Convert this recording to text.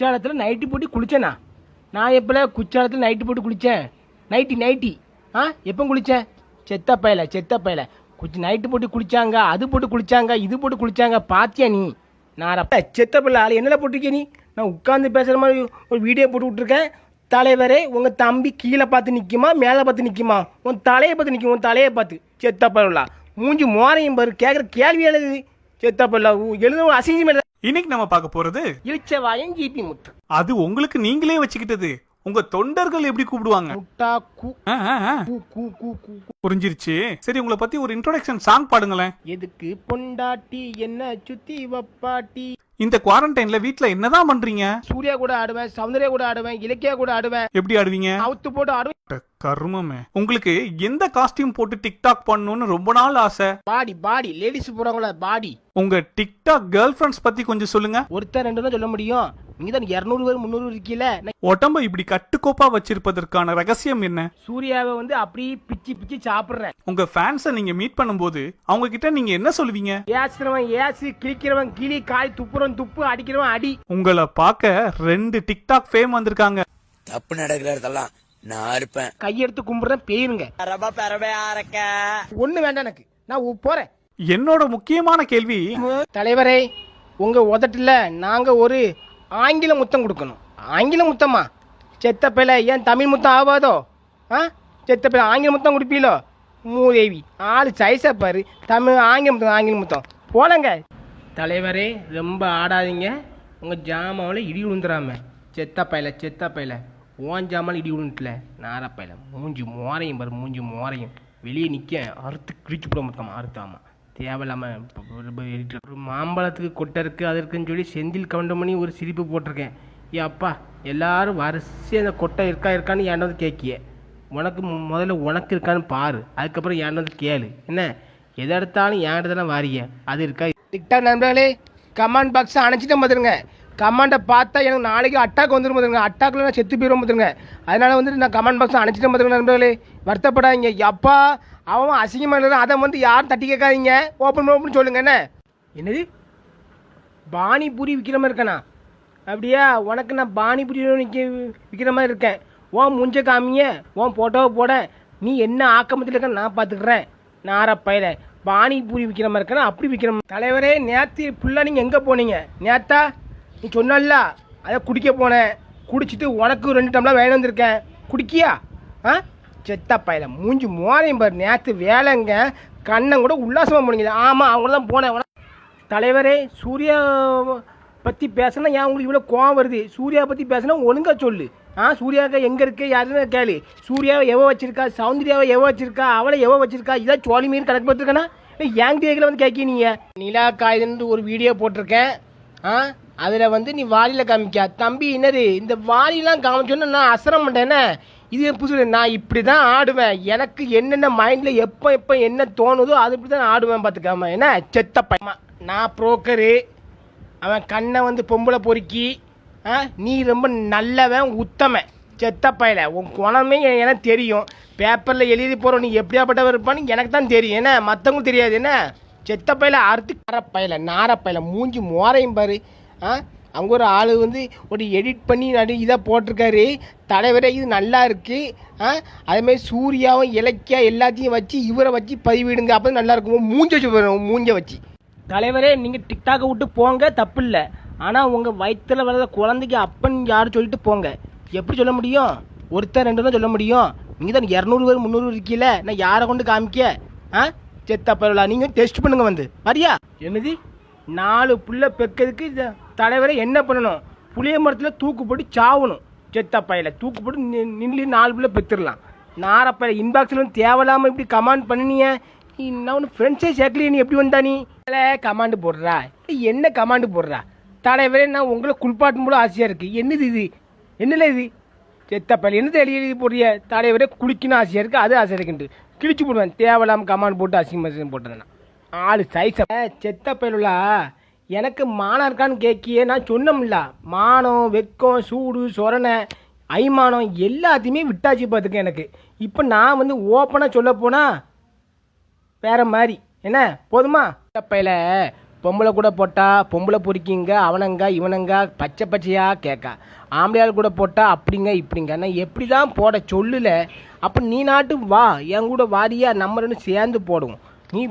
குச்சாலத்தில் nightie போட்டு குளித்தேண்ணா நான் எப்போல குச்சாலத்தில் nightie போட்டு குளித்தேன் நைட்டி நைட்டி ஆ எப்போ குளித்தேன் செத்த பயல செத்த பயல. குச்சி நைட்டு போட்டு குளிச்சாங்க அது போட்டு குளிச்சாங்க இது போட்டு குளிச்சாங்க பாத்தியா நீ? நான் அப்ப செத்த பிள்ளை ஆள் என்னல போட்டிருக்கே நீ? நான் உட்காந்து பேசுகிற மாதிரி ஒரு வீடியோ போட்டு விட்ருக்கேன் தலைவரே உங்கள் தம்பி கீழே பார்த்து நிற்குமா மேலே பார்த்து நிற்குமா உன் தலையை பார்த்து நிற்கும் உன் தலையை பார்த்து. செத்த மூஞ்சி மோரையும் பாரு கேட்குற கேள்வி எழுது. செத்த பல்லா எழுத அசிங்கம் இன்னைக்கு நம்ம பார்க்க போறது இழிச்ச வாயன் ஜிபி முத்து. அது உங்களுக்கு நீங்களே வச்சுக்கிட்டது. உங்க தொண்டர்கள் எப்படி கூப்பிடுவாங்க. புரிஞ்சிருச்சு. சரி உங்களை பத்தி ஒரு இன்ட்ரோடக்ஷன் சாங் பாடுங்களேன். எதுக்கு பொண்டாட்டி என்ன சுத்தி வப்பாட்டி? இந்த குவாரண்டைன்ல வீட்ல என்னதான் பண்றீங்க? சூர்யா கூட ஆடுவேன் சௌந்தர்யா கூட ஆடுவேன் இலக்கியா கூட ஆடுவேன். எப்படி ஆடுவீங்க? அவுத்து போட்டு ஆடுவேன் கருமமே. உங்களுக்கு எந்த காஸ்டியூம் போட்டு டிக்டாக் பண்ணணும்னு ரொம்ப நாள் ஆசை? பாடி பாடி லேடிஸ் போறாங்களா பாடி. உங்க டிக்டாக் கேர்ள் ஃபிரெண்ட்ஸ் பத்தி கொஞ்சம் சொல்லுங்க. ஒருத்தர் ரெண்டு சொல்ல முடியும். நீங்க தான் இரநூறு பேர் முந்நூறு இருக்கீல? உடம்ப இப்படி கட்டுக்கோப்பா வச்சிருப்பதற்கான ரகசியம் என்ன? சூர்யாவை வந்து அப்படியே பிச்சு பிச்சு சாப்பிடுறேன். உங்க ஃபேன்ஸை நீங்க மீட் பண்ணும்போது அவங்க கிட்ட நீங்க என்ன சொல்லுவீங்க? ஏசுறவன் ஏசு கிழிக்கிறவன் கிளி காய் துப்புறவன் துப்பு அடிக்கிறவன் அடி. உங்களை பார்க்க ரெண்டு டிக்டாக் ஃபேம் வந்திருக்காங்க. தப்பு நடக்கிற இடத்தெல்லாம் நான் இருப்பேன். கையெடுத்து கும்பிடுறேன் பேருங்க ஒண்ணு வேண்டாம் எனக்கு. நான் போறேன். என்னோட முக்கியமான கேள்வி தலைவரே உங்க உதட்டுல நாங்க ஒரு ஆங்கில முத்தம் கொடுக்கணும். ஆங்கில முத்தமா? செத்த பிள்ளை ஏன் தமிழ் முத்தம் ஆகாதோ? ஆ? செத்த பிள்ளை ஆங்கில முத்தம் கொடுப்பீலோ மூதேவி ஆள் சைஸை பாரு. தமிழ் ஆங்கில முத்தம் ஆங்கில முத்தம். போலங்க. தலைவரே ரொம்ப ஆடாதீங்க. உங்கள் ஜாமாவில் இடி விழுந்துடாம செத்த பையல செத்த பையல. ஓன் ஜாமாவில் இடி விழுந்துட்டல நாரா மூஞ்சி மோரையும் பாரு மூஞ்சி மோரையும். வெளியே நிற்க அறுத்து கிழிச்சு போட மொத்தமா அறுத்தாமா. தேவையில்லாமல் ஒரு மாம்பழத்துக்கு கொட்டை இருக்குது அது இருக்குன்னு சொல்லி செந்தில் கவுண்டம் பண்ணி ஒரு சிரிப்பு போட்டிருக்கேன். ஏ அப்பா எல்லாரும் வரிசையாக அந்த கொட்டை இருக்கா இருக்கான்னு என்கிட்ட வந்து கேட்கிய. உனக்கு முதல்ல உனக்கு இருக்கான்னு பாரு அதுக்கப்புறம் என்கிட்ட வந்து கேளு. என்ன? எதை எடுத்தாலும் ஏன் தானே வாரிய அது இருக்கா? டிக்டாக் நண்பர்களே கமெண்ட் பாக்ஸை அணைச்சிட்டு பார்த்துருங்க கமெண்ட்டை பார்த்தா எனக்கு நாளைக்கு அட்டாக் வந்துடும் பார்த்துருங்க அட்டாக்கில் நான் செத்து போயிடும் பார்த்துருங்க அதனால் வந்துட்டு நான் கமெண்ட் பாக்ஸ் அணைச்சிட்டு பார்த்துருங்க நண்பர்களே. வருத்தப்படாதீங்க. எப்பா அவன் அசிங்கமாக இருக்கிறான் அதை வந்து யாரும் தட்டி கேட்காதீங்க. ஓப்பன் ஓப்பன் சொல்லுங்க என்ன? என்னது? பானிபூரி விற்கிற மாதிரி இருக்கேண்ணா அப்படியா? உனக்கு நான் பானிபூரி நிற்க விற்கிற மாதிரி இருக்கேன். ஓன் முஞ்ச காமிய ஓன் போட்டோவை போட. நீ என்ன ஆக்கமத்தில் இருக்க நான் பார்த்துக்கிறேன் நார பயில பானிபூரி விற்கிற மாதிரி இருக்கேன்னா அப்படி விற்கிற தலைவரே நேற்று ஃபுல்லாக நீங்கள் எங்கே போனீங்க? நேத்தா? நீ சொன்னல்ல அதை குடிக்க போனேன். குடிச்சிட்டு உனக்கு ரெண்டு டம்ளர் வேணும் வந்திருக்கேன். குடிக்கியா? ஆ? செத்த பையல மூஞ்சி மோரையும் பாரு. நேற்று வேலைங்க கண்ணன் கூட உல்லாசமாக போனீங்க ஆமாம் அவங்கள தான் போனேன். தலைவரே சூர்யா பற்றி பேசினா ஏன் உங்களுக்கு இவ்வளோ கோவம் வருது? சூர்யா பற்றி பேசினா ஒழுங்காக சொல்லு. ஆ சூர்யாவுக்கு எங்கே இருக்கு? யாருன்னு கேளு. சூர்யாவை எவ வச்சிருக்கா? சௌந்தர்யாவை எவ வச்சிருக்கா? அவளை எவ வச்சிருக்கா? இதான் சோழி மீன் கணக்கு பார்த்துருக்கேன்னா ஏன் கேட்கல வந்து கேட்கினீங்க நிலா காயுதுன்னு ஒரு வீடியோ போட்டிருக்கேன். ஆ? அதில் வந்து நீ வாலியில் காமிக்கா தம்பி என்னது? இந்த வாலிலாம் காமிச்சோன்னு நான் அசரம் மாட்டேனே இது புதுசு நான் இப்படி தான் ஆடுவேன். எனக்கு என்னென்ன மைண்டில் எப்போ எப்போ என்ன தோணுதோ அது இப்படி தான் ஆடுவேன் பார்த்துக்காம என்ன? செத்த பையமா நான் புரோக்கரு. அவன் கண்ணை வந்து பொம்பளை பொறுக்கி ஆ? நீ ரொம்ப நல்லவன் உத்தமன். செத்த பயல உன் குணமே எனக்கு தெரியும். பேப்பரில் எழுதி போகிற நீ எப்படியாப்பட்டவர் இருப்பான்னு எனக்கு தான் தெரியும். என்ன? மற்றவங்களுக்கு தெரியாது என்ன? செத்த பயல அறுத்து கரப்பயல நாரப்பயல மூஞ்சி மோரையும் பாரு. ஆ? அங்கே ஒரு ஆள் வந்து ஒரு எடிட் பண்ணி நடு இதாக போட்டிருக்காரு. தலைவரே இது நல்லா இருக்கு. ஆ? அதேமாதிரி சூர்யாவும் இலக்கியா எல்லாத்தையும் வச்சு இவரை வச்சு பதிவிடுங்க. அப்போ நல்லா இருக்கும். மூஞ்ச வச்சு மூஞ்ச வச்சு. தலைவரே நீங்கள் டிக்டாக்கை விட்டு போங்க. தப்பு இல்லை ஆனால் உங்கள் வயிற்றில் வளர்ந்த குழந்தைக்கு அப்பன் யார் சொல்லிட்டு போங்க. எப்படி சொல்ல முடியும்? ஒருத்தர் ரெண்டு தான் சொல்ல முடியும். நீங்கள் தான் இரநூறு பேர் முந்நூறு இருக்கீல. நான் யாரை கொண்டு காமிக்க? ஆ? செத்த பரவலா. நீங்கள் டெஸ்ட் பண்ணுங்க வந்து. வரியா? என்னது? நாலு புள்ள பெக்கிறதுக்கு தலைவரை என்ன பண்ணணும்? புளிய மரத்தில் தூக்கு போட்டு சாவணும். செத்த பையில தூக்கு போட்டு நி- நின்று நாலு பிள்ளை பெற்றுடலாம் நாரப்பையில இன்பாக்ஸில் வந்து தேவையில்லாமல் இப்படி கமாண்ட் பண்ணினிய. நான் ஒன்று ஃப்ரெண்ட்ஸே சேர்க்கலையே நீ எப்படி வந்தா நீ? கமாண்டு போடுறா. என்ன கமாண்டு போடுறா? தலைவரே நான் உங்களை குளிப்பாட்டும் போல ஆசையாக இருக்குது என்னது இது? என்னல இது? செத்தப்பல் என்னது எழுதி எழுதி போடுறிய? தலைவரே குளிக்கணும் ஆசையாக இருக்குது அது ஆசையாக இருக்குன்ட்டு. கிழிச்சு போடுவேன். தேவையில்லாமல் கமாண்ட் போட்டு அசிங்கம் போட்டேன் ஆள் சைஸ செத்த பயலுலா எனக்கு மானம் இருக்கான்னு கேட்கியே நான் சொன்னோம்ல மானம் வெக்கம் சூடு சொரணை ஐமானம் எல்லாத்தையுமே விட்டாச்சு பார்த்துக்க எனக்கு. இப்போ நான் வந்து ஓப்பனாக சொல்ல போனால் வேற மாதிரி. என்ன? போதுமா? தப்பையில் பொம்பளை கூட போட்டால் பொம்பளை பொறிக்கிங்க அவனங்க இவனங்க பச்சை பச்சையாக கேட்கா ஆம்பளையால் கூட போட்டால் அப்படிங்க இப்படிங்க. நான் எப்படி தான் போட சொல்லல. அப்போ நீ நாட்டு வா என் கூட வாரியா நம்ம சேர்ந்து போடுவோம். நீ